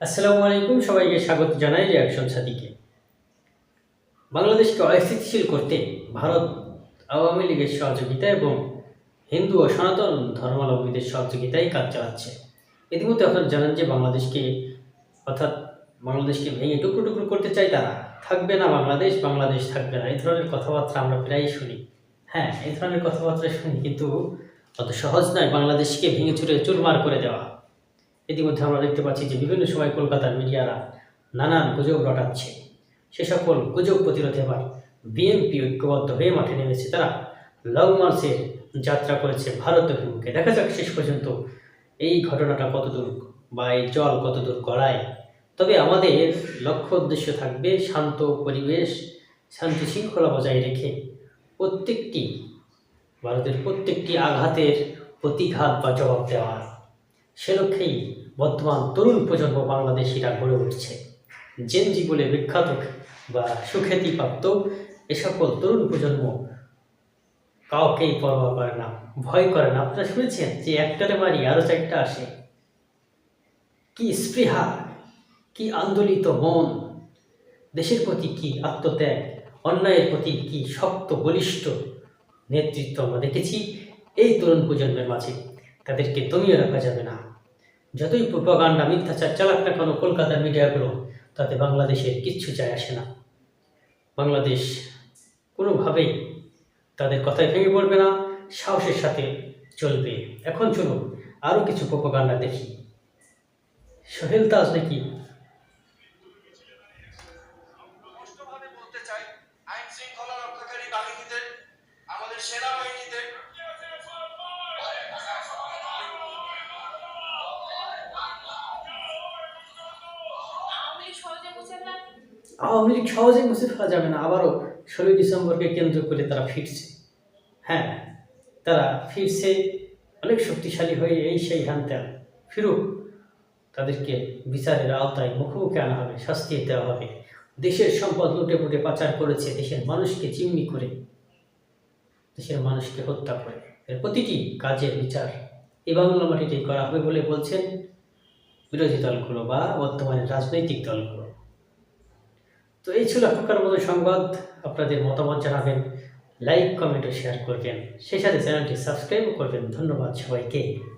আসসালামু আলাইকুম, সবাইকে স্বাগত জানাই রিয়াকশন সাদিকে বাংলাদেশকে অস্থিতিশীল করতে ভারত আওয়ামী লীগের সহযোগিতা এবং হিন্দু ও সনাতন ধর্মাবলম্বীদের সহযোগিতায় কাজ চালাচ্ছে। ইতিমধ্যে আপনারা জানেন যে বাংলাদেশকে, অর্থাৎ বাংলাদেশকে ভেঙে টুকরো টুকরো করতে চায় তারা। থাকবে না বাংলাদেশ বাংলাদেশ থাকবে না। এই ধরনের কথাবার্তা আমরা প্রায়ই শুনি। হ্যাঁ এই ধরনের কথাবার্তা শুনি কিন্তু অত সহজ নয় বাংলাদেশকে ভেঙে চুরে চুরমার করে দেওয়া। ইতিমধ্যে আমরা দেখতে পাচ্ছি যে বিভিন্ন সময় কলকাতার মিডিয়ারা নানান গুজব রটাচ্ছে। সে সকল গুজব প্রতিরোধে এবার বিএনপি ঐক্যবদ্ধ হয়ে মাঠে নেমেছে তারা। লং মার্চের যাত্রা করেছে ভারত অভিমুখে। দেখা যাক শেষ পর্যন্ত এই ঘটনাটা কতদূর বা এই জল কতদূর গড়ায়। তবে আমাদের লক্ষ্য উদ্দেশ্য থাকবে শান্ত পরিবেশ, শান্তি শৃঙ্খলা বজায় রেখে প্রত্যেকটি, ভারতের প্রত্যেকটি আঘাতের প্রতিঘাত বা জবাব দেওয়া সে লক্ষ্যেই বর্তমান তরুণ প্রজন্ম বাংলাদেশিরা গড়ে উঠছে। জেনজি বলে বিখ্যাত বা সুখ্যাতিপ্রাপ্ত এ সকল তরুণ প্রজন্ম কাউকেই পরোয়া করে না, ভয় করে না। আপনারা শুনেছেন যে একটারে মারি আরও চারটা আসে? কি স্পৃহা, কি আন্দোলিত মন, দেশের প্রতি কি আত্মত্যাগ, অন্যায়ের প্রতি কি শক্ত, বলিষ্ঠ নেতৃত্ব আমরা দেখেছি এই তরুণ প্রজন্মের মাঝে। তাদেরকে দমিয়ে রাখা যাবে না। যতই প্রোপাগান্ডা, মিথ্যাচার চালাক না কেন কলকাতার মিডিয়াগুলো তাতে বাংলাদেশের কিচ্ছু যায় আসে না। বাংলাদেশ কোনোভাবেই তাদের কথায় ভেঙে পড়বে না, সাহসের সাথে চলবে। এখন চলুন আরও কিছু প্রোপাগান্ডা দেখি। সোহেল তাজ নাকি সেনাবাহিনীদের। আওয়ামী লীগ সহজে মুছে ফেলা যাবে না। আবারও ষোলোই ডিসেম্বরকে কেন্দ্র করে তারা ফিরছে। হ্যাঁ তারা ফিরছে, অনেক শক্তিশালী হয়ে এই সেই ফিরুক, তাদেরকে বিচারের আওতায় মুখোমুখি আনা হবে, শাস্তি দেওয়া হবে। দেশের সম্পদ লুটে পুটে পাচার করেছে দেশের মানুষকে চিমনি করে। দেশের মানুষকে হত্যা করে। এর প্রতিটি কাজের বিচার এই বাংলা মাটিতেই করা হবে বলে বলছেন বিরোধী দলগুলো বা বর্তমানে রাজনৈতিক দলগুলো। তো এই ছিল এখনকার মতো সংবাদ। আপনাদের মতামত জানাবেন, লাইক, কমেন্ট ও শেয়ার করবেন। সেই সাথে চ্যানেলটি সাবস্ক্রাইব করবেন। ধন্যবাদ সবাইকে।